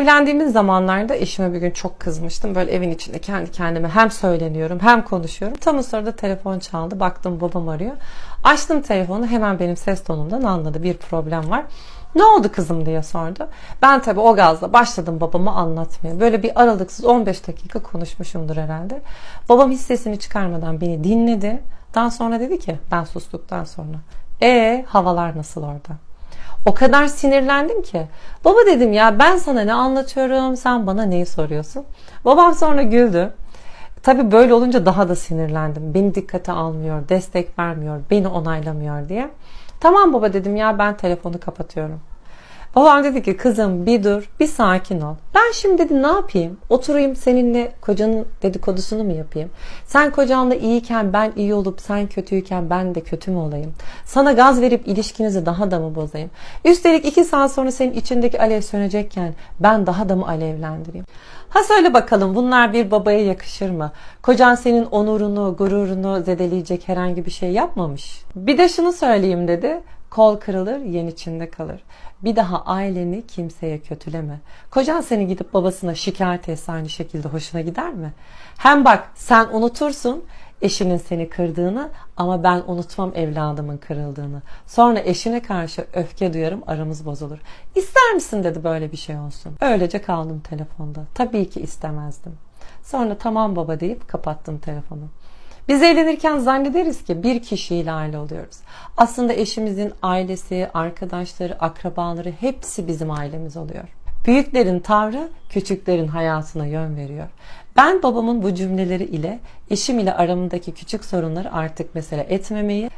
Evlendiğimiz zamanlarda eşime bir gün çok kızmıştım. Böyle evin içinde kendi kendime hem söyleniyorum hem konuşuyorum. Tam o sırada telefon çaldı. Baktım babam arıyor. Açtım telefonu hemen benim ses tonumdan anladı bir problem var. Ne oldu kızım diye sordu. Ben tabii o gazla başladım babama anlatmaya. Böyle bir aralıksız 15 dakika konuşmuşumdur herhalde. Babam hiç sesini çıkarmadan beni dinledi. Daha sonra dedi ki ben sustuktan sonra. E havalar nasıl orada? O kadar sinirlendim ki. Baba dedim ya ben sana ne anlatıyorum sen bana neyi soruyorsun? Babam sonra güldü. Tabii böyle olunca daha da sinirlendim. Beni dikkate almıyor, destek vermiyor, beni onaylamıyor diye. Tamam baba dedim ya ben telefonu kapatıyorum. Babam dedi ki kızım bir dur, bir sakin ol. Ben şimdi dedi ne yapayım? Oturayım seninle kocanın dedikodusunu mu yapayım? Sen kocanla iyiyken ben iyi olup sen kötüyken ben de kötü mü olayım? Sana gaz verip ilişkinizi daha da mı bozayım? Üstelik iki saat sonra senin içindeki alev sönecekken ben daha da mı alevlendireyim? Ha söyle bakalım bunlar bir babaya yakışır mı? Kocan senin onurunu, gururunu zedeleyecek herhangi bir şey yapmamış. Bir de şunu söyleyeyim dedi. Kol kırılır, yen içinde kalır. Bir daha aileni kimseye kötüleme. Kocan seni gidip babasına şikayet etse aynı şekilde hoşuna gider mi? Hem bak sen unutursun eşinin seni kırdığını ama ben unutmam evladımın kırıldığını. Sonra eşine karşı öfke duyarım aramız bozulur. İster misin dedi böyle bir şey olsun. Öylece kaldım telefonda. Tabii ki istemezdim. Sonra tamam baba deyip kapattım telefonu. Biz evlenirken zannederiz ki bir kişiyle aile oluyoruz. Aslında eşimizin ailesi, arkadaşları, akrabaları hepsi bizim ailemiz oluyor. Büyüklerin tavrı küçüklerin hayatına yön veriyor. Ben babamın bu cümleleri ile eşim ile aramındaki küçük sorunları artık mesele etmemeyi